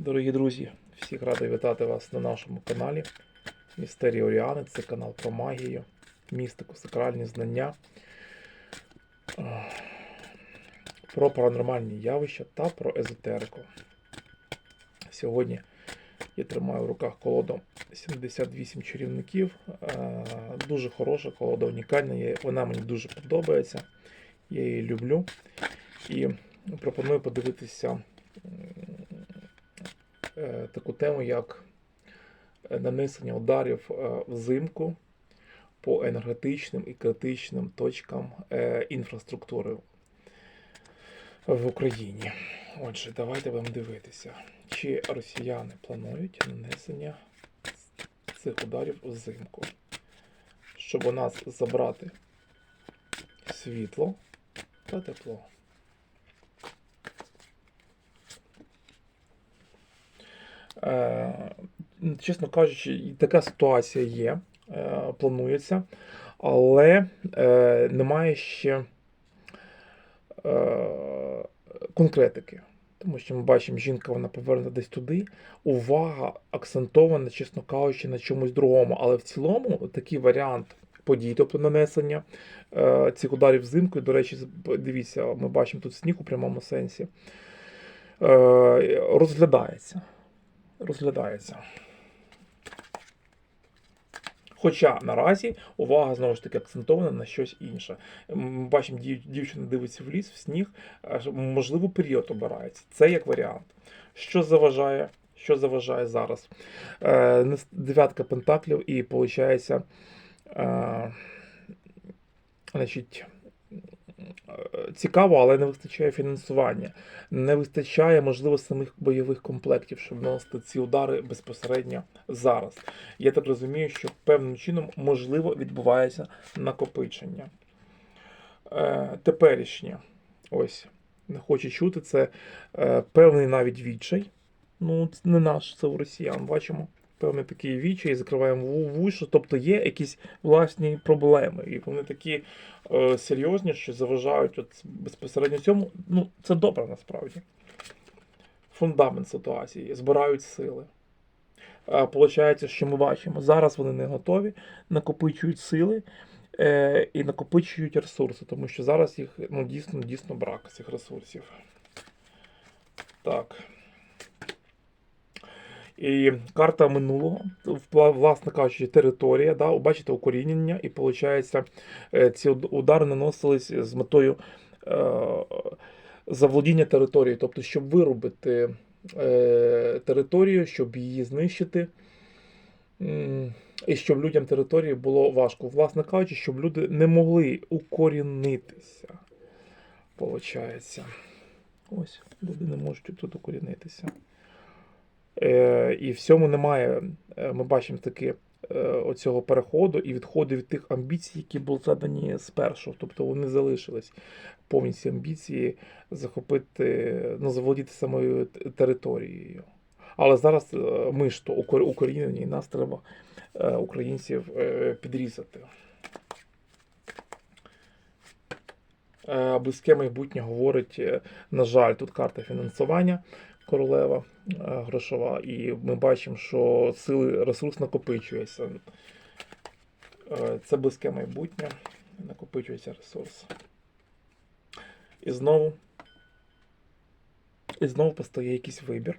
Дорогі друзі, всіх радий вітати вас на нашому каналі. Містерії Оріани це канал про магію, містику, сакральні знання, е, про паранормальні явища та про езотерику. Сьогодні я тримаю в руках колоду 78 чарівників. Е, Дуже хороша колода, унікальна. Вона мені дуже подобається. Я її люблю. І пропоную подивитися таку тему, як е, нанесення ударів е, взимку по енергетичним і критичним точкам е, інфраструктури в Україні. Отже, давайте будемо дивитися, чи росіяни планують нанесення цих ударів взимку, щоб у нас забрати світло та тепло. Чесно кажучи, і така ситуація є, е, планується, але е, немає ще е, конкретики. Тому що ми бачимо, жінка вона повернута десь туди. Увага акцентована, чесно кажучи, на чомусь другому. Але в цілому такий варіант подій, тобто нанесення е, цих ударів взимку. До речі, дивіться, ми бачимо тут сніг у прямому сенсі. Е, розглядається. Розглядається. Хоча наразі увага знову ж таки акцентована на щось інше. Ми бачимо, дів- дівчина дивиться в ліс, в сніг, можливо, період обирається. Це як варіант. Що заважає? Що заважає зараз? Е, дев'ятка пентаклів і виходить, е, значить, цікаво, але не вистачає фінансування. Не вистачає, можливо, самих бойових комплектів, щоб наносити ці удари безпосередньо зараз. Я так розумію, що певним чином можливо відбувається накопичення. Е, теперішнє, ось, не хочу чути, це е, певний навіть відчай. Ну, це не наш, це у росіян, бачимо. Певний такий відчай, закриваємо ву- вушу, тобто є якісь власні проблеми. І вони такі е, серйозні, що заважають от безпосередньо цьому. Ну, це добре насправді. Фундамент ситуації, збирають сили. Получається, що ми бачимо, зараз вони не готові, накопичують сили е, і накопичують ресурси, тому що зараз їх ну, дійсно, дійсно брак цих ресурсів. Так. І карта минулого, власне кажучи, територія, да, бачите, укорінення, і виходить, ці удари наносились з метою е, заволодіння територією, тобто, щоб виробити е, територію, щоб її знищити. І щоб людям території було важко. Власне кажучи, щоб люди не могли укорінитися. Получається. Ось, люди не можуть тут укорінитися. Е, і в цьому немає, е, ми бачимо таки е, оцього переходу і відходу від тих амбіцій, які були задані спершу. Тобто вони залишились повністю амбіції захопити, ну, заволодіти самою територією. Але зараз ми ж то укорінені, і нас треба українців підрізати. Е, Близьке майбутнє говорить, е, на жаль, тут карта фінансування королева е, грошова, і ми бачимо, що сили ресурс накопичується. Е, Це близьке майбутнє, накопичується ресурс. І знову, і знову постає якийсь вибір,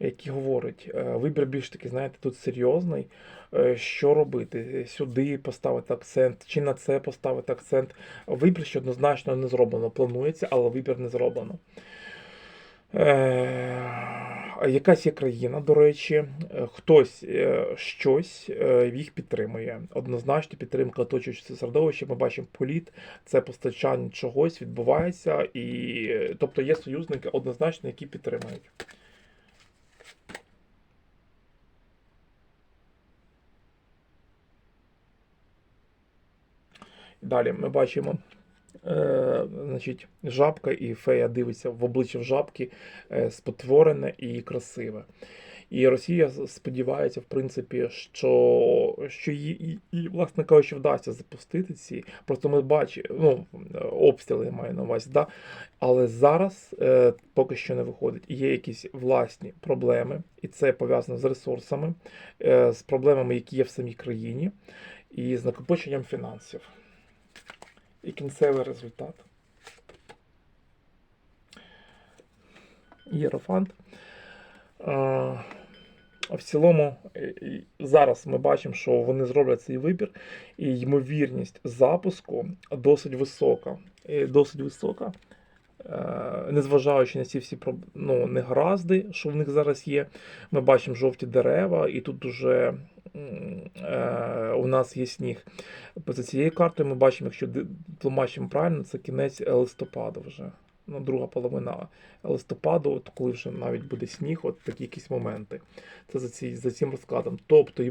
який говорить, е, вибір більш таки, знаєте, тут серйозний. Е, Що робити? Сюди поставити акцент, чи на це поставити акцент. Вибір, що однозначно не зроблено. Планується, але вибір не зроблено. Е, якась є країна, до речі, е, хтось е, щось е, їх підтримує. Однозначно підтримка оточуючого середовища. Ми бачимо політ, це постачання чогось відбувається, і е, тобто є союзники однозначно, які підтримують. Далі ми бачимо. Е, значить, жабка і фея дивиться в обличчя в жабки е, спотворене і красиве. І Росія сподівається, в принципі, що, що їй, і, і, власне кажучи, вдасться запустити ці. Просто ми бачимо, ну, обстріли маю на увазі, да? але зараз е, поки що не виходить. Є якісь власні проблеми, і це пов'язано з ресурсами, е, з проблемами, які є в самій країні, і з накопиченням фінансів. І кінцевий результат. Єрофант. В цілому, е, зараз ми бачимо, що вони зроблять цей вибір, і ймовірність запуску досить висока. Досить висока. Е, Незважаючи на ці всі ну, негаразди, що в них зараз є, ми бачимо жовті дерева, і тут уже м, е, у нас є сніг. За цією картою ми бачимо, якщо тлумачимо правильно, це кінець листопада вже. Ну, друга половина листопаду, от коли вже навіть буде сніг, от такі якісь моменти. Це за, ці, за цим розкладом. Тобто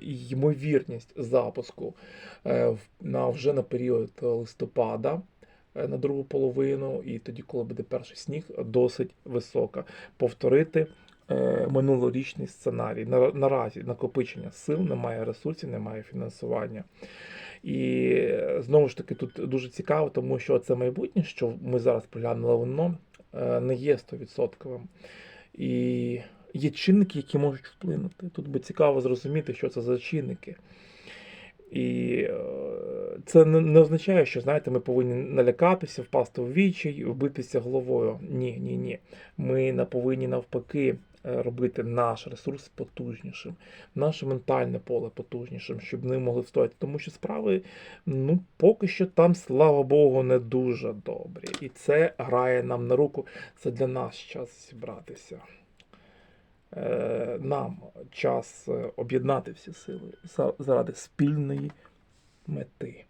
ймовірність запуску е, на, вже на період листопада. е, На другу половину, і тоді, коли буде перший сніг, досить висока. Повторити е, минулорічний сценарій. Наразі накопичення сил, немає ресурсів, немає фінансування. І е, знову ж таки, тут дуже цікаво, тому що це майбутнє, що ми зараз поглянули, воно е, не є 100%. І є чинники, які можуть вплинути. Тут би цікаво зрозуміти, що це за чинники. І е, це не, означає, що знаєте, ми повинні налякатися, впасти в вічай, вбитися головою. Ні, ні, ні. Ми повинні навпаки е, робити наш ресурс потужнішим, наше ментальне поле потужнішим, щоб ми могли встояти. Тому що справи, ну, поки що там, слава Богу, не дуже добрі. І це грає нам на руку. Це для нас час зібратися. Е, Нам час е, об'єднати всі сили за- заради спільної мети.